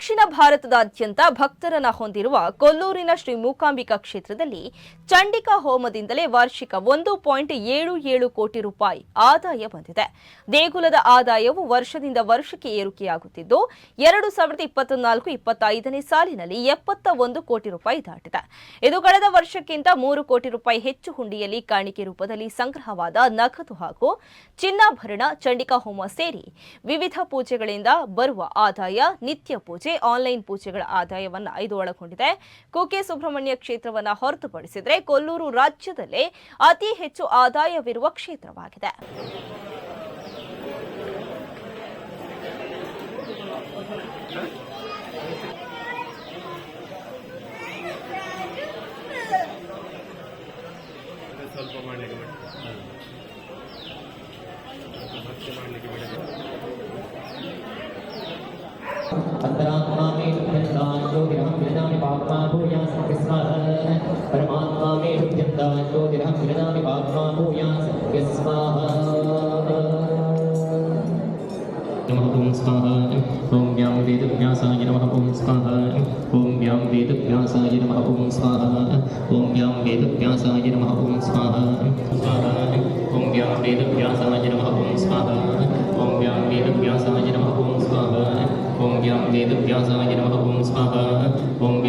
production. ದಕ್ಷಿಣ ಭಾರತದಾದ್ಯಂತ ಭಕ್ತರನ್ನ ಹೊಂದಿರುವ ಕೊಲ್ಲೂರಿನ ಶ್ರೀ ಮೂಕಾಂಬಿಕಾ ಕ್ಷೇತ್ರದಲ್ಲಿ ಚಂಡಿಕಾ ಹೋಮದಿಂದಲೇ ವಾರ್ಷಿಕ ಒಂದು ಪಾಯಿಂಟ್ ಏಳು ಏಳು ಕೋಟಿ ರೂಪಾಯಿ ಆದಾಯ ಬಂದಿದೆ. ದೇಗುಲದ ಆದಾಯವು ವರ್ಷದಿಂದ ವರ್ಷಕ್ಕೆ ಏರಿಕೆಯಾಗುತ್ತಿದ್ದು, ಎರಡು ಸಾವಿರದ ಇಪ್ಪತ್ನಾಲ್ಕು ಇಪ್ಪತ್ತೈದನೇ ಸಾಲಿನಲ್ಲಿ ಎಪ್ಪತ್ತ ಒಂದು ಕೋಟಿ ರೂಪಾಯಿ ದಾಟಿದೆ. ಇದು ಕಳೆದ ವರ್ಷಕ್ಕಿಂತ ಮೂರು ಕೋಟಿ ರೂಪಾಯಿ ಹೆಚ್ಚು ಹುಂಡಿಯಲ್ಲಿ ಕಾಣಿಕೆ ರೂಪದಲ್ಲಿ ಸಂಗ್ರಹವಾದ ನಗದು ಹಾಗೂ ಚಿನ್ನಾಭರಣ, ಚಂಡಿಕಾ ಹೋಮ ಸೇರಿ ವಿವಿಧ ಪೂಜೆಗಳಿಂದ ಬರುವ ಆದಾಯ, ನಿತ್ಯ ಪೂಜೆ ಆನ್ಲೈನ್ ಪೂಜೆಗಳ ಆದಾಯವನ್ನ ಇದು ಒಳಗೊಂಡಿದೆ. ಕುಕ್ಕೆ ಸುಬ್ರಹ್ಮಣ್ಯ ಕ್ಷೇತ್ರವನ್ನ ಹೊರತುಪಡಿಸಿದರೆ ಕೊಲ್ಲೂರು ರಾಜ್ಯದಲ್ಲೇ ಅತಿ ಹೆಚ್ಚು ಆದಾಯವಿರುವ ಕ್ಷೇತ್ರವಾಗಿದೆ. ಸ್ವಲ್ಪ ಮಾಡಲಿಕ್ಕೆ ಮಾಡಲಿಕ್ಕೆ में शुभ्यन्तान् ज्योतिरहं विददामि पाप्मा भूयास् स्वाहा नमः ॐ स्वाहा ॐ व्यां वेदव्यासाय नमः ॐ स्वाहा ॐ व्यां वेदव्यासाय नमः ॐ स्वाहा ॐ व्यां वेदव्यासाय नमः ॐ स्वाहा स्वाहा ॐ व्यां वेदव्यासाय नमः ॐ स्वाहा ॐ व्यां वेदव्यासाय नमः ॐ स्वाहा ॐ व्यां वेदव्यासाय नमः ॐ स्वाहा ॐ